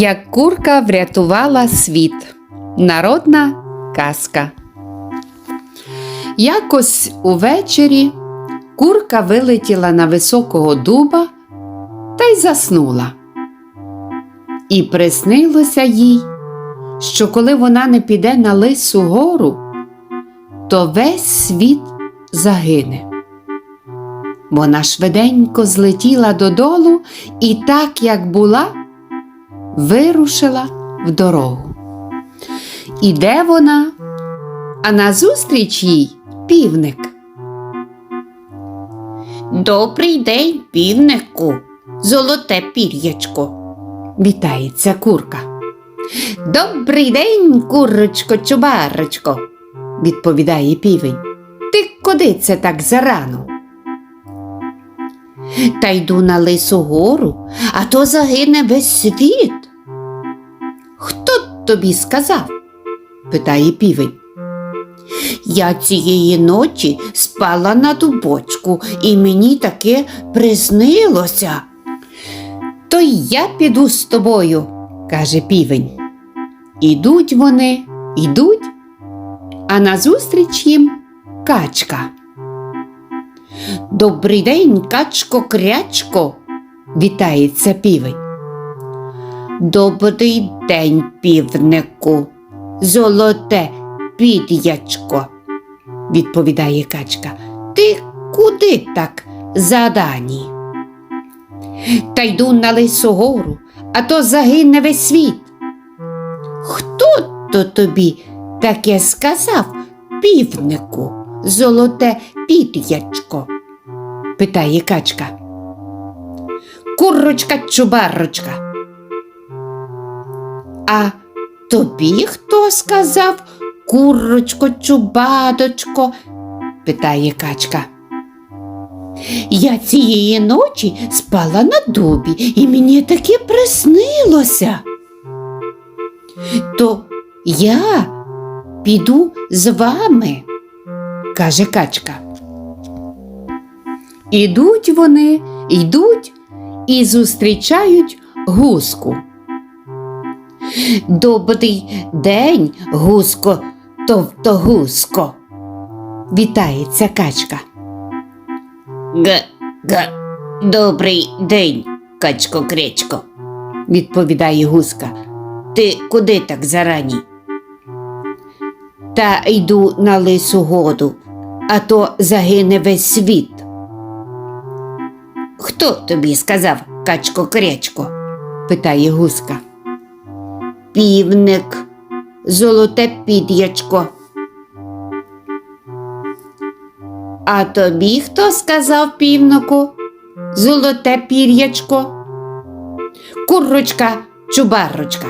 Як курка врятувала світ. Народна казка. Якось увечері курка вилетіла на високого дуба та й заснула. І приснилося їй, що коли вона не піде на лису гору, то весь світ загине. Вона швиденько злетіла додолу і так, як була, вирушила в дорогу. Іде вона, а назустріч їй півник. Добрий день, півнику, золоте пір'ячко. Вітається курка. Добрий день, курочко, чубарочко. Відповідає півень. Ти куди це так зарано? Та йду на лису гору, а то загине весь світ. Тобі сказав? питає півень. Я цієї ночі спала на дубочку, і мені таке приснилося. То я піду з тобою, каже півень. Ідуть вони, ідуть, а назустріч їм качка. Добрий день, качко крячко. Вітається півень. Добрий день, півнику, золоте під'ячко. відповідає качка. Ти куди так задані? Та йду на лису гору, а то загине весь світ. Хто то тобі таке сказав, півнику, золоте під'ячко? питає качка. Курочка чубарочка. А тобі хто сказав, курочко чубадочко? питає качка. Я цієї ночі спала на дубі, і мені таке приснилося. То я піду з вами. каже качка. Ідуть вони, йдуть і зустрічають гуску. Добрий день, гуско, товтогуско. Вітається качка. Г, г, добрий день, качко кречко. Відповідає гуска. Ти куди так зарані? Та йду на лису году, а то загине весь світ. Хто тобі сказав, качко кречко? питає гуска. Півник, золоте під'ячко. А тобі хто сказав півнику? Золоте пір'ячко? Курочка, чубарочка.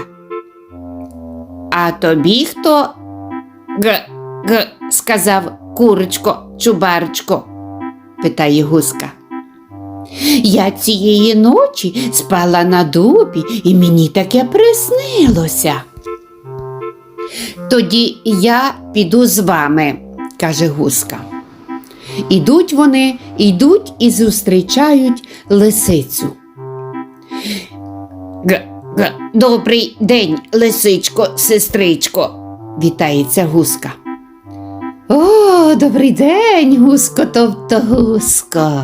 А тобі хто? Г, г, сказав курочко, чубарочко, питає гуска. Я цієї ночі спала на дубі, і мені таке приснилося. Тоді я піду з вами. каже гуска. Ідуть вони, йдуть і зустрічають лисицю. Добрий день, лисичко, сестричко. Вітається гуска. О, добрий день, гуско, тобто гуско,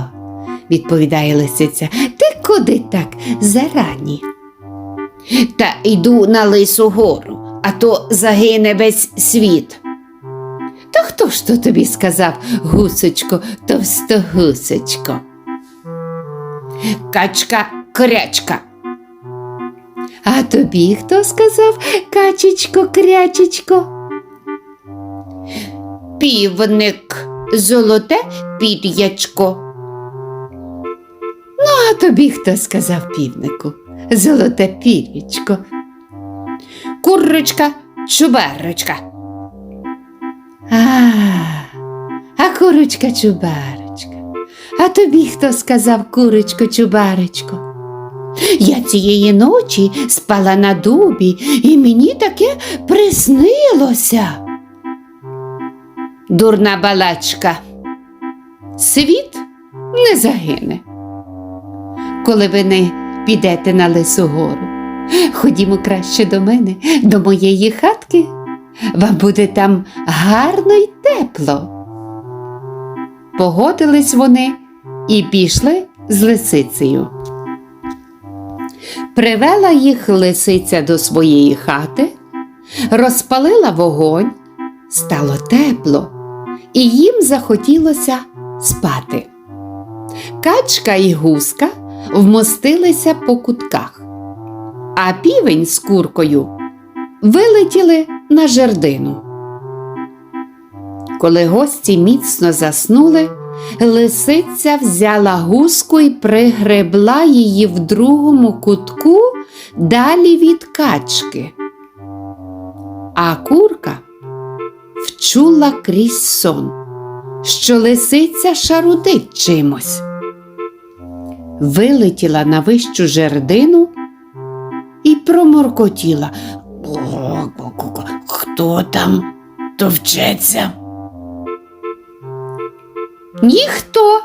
відповідає лисиця. Ти куди так зарані? Та йду на лису гору, а то загине весь світ. Та хто ж то тобі сказав, гусочко, товстогусочко? Качка крячка. А тобі хто сказав, качечко, крячечко? Півник, золоте під'ячко. А тобі хто сказав півнику? Золоте пір'ячко. Курочка, чубарочка. А, а курочка чубарочка. А тобі хто сказав курочко чубарочко? Я цієї ночі спала на дубі, і мені таке приснилося. Дурна балачка. Світ не загине, коли ви не підете на лису гору. Ходімо краще до мене, до моєї хатки. Вам буде там гарно й тепло. Погодились вони і пішли з лисицею. Привела їх лисиця до своєї хати, розпалила вогонь, стало тепло, і їм захотілося спати. Качка і гуска вмостилися по кутках, а півень з куркою вилетіли на жердину. Коли гості міцно заснули, лисиця взяла гуску і пригребла її в другому кутку далі від качки. А курка вчула крізь сон, що лисиця шарудить чимось. Вилетіла на вищу жердину і проморкотіла. Хто там товчеться? Ніхто,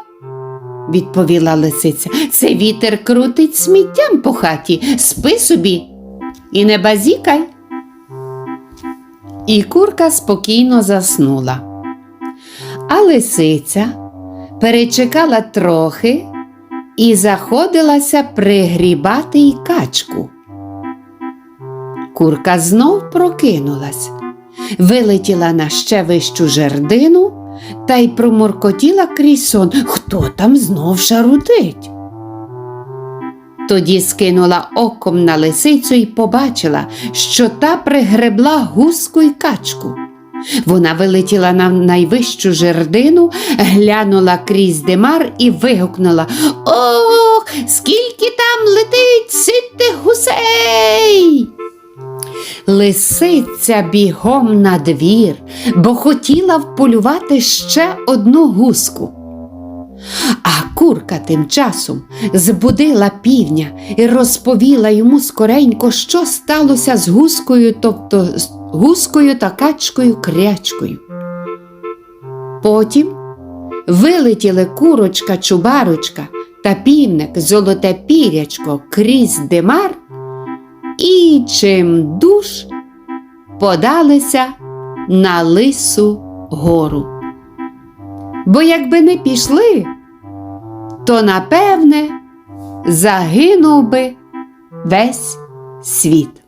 відповіла лисиця. Це вітер крутить сміттям по хаті. Спи собі і не базікай. І курка спокійно заснула. А лисиця перечекала трохи і заходилася пригрібати й качку. Курка знов прокинулась, вилетіла на ще вищу жердину та й проморкотіла крізь сон. Хто там знов шарудить? Тоді скинула оком на лисицю і побачила, що та пригребла гуску й качку. Вона вилетіла на найвищу жердину, глянула крізь димар і вигукнула Ох, скільки там летить ситих гусей! Лисиця бігом на двір, бо хотіла вполювати ще одну гуску. А курка тим часом збудила півня і розповіла йому скоренько, що сталося з гускою, тобто з гускою та качкою крячкою. Потім вилетіли курочка, чубарочка та півник золоте пірячко крізь димар і чим душ подалися на лису гору. Бо якби не пішли, то напевне загинув би весь світ.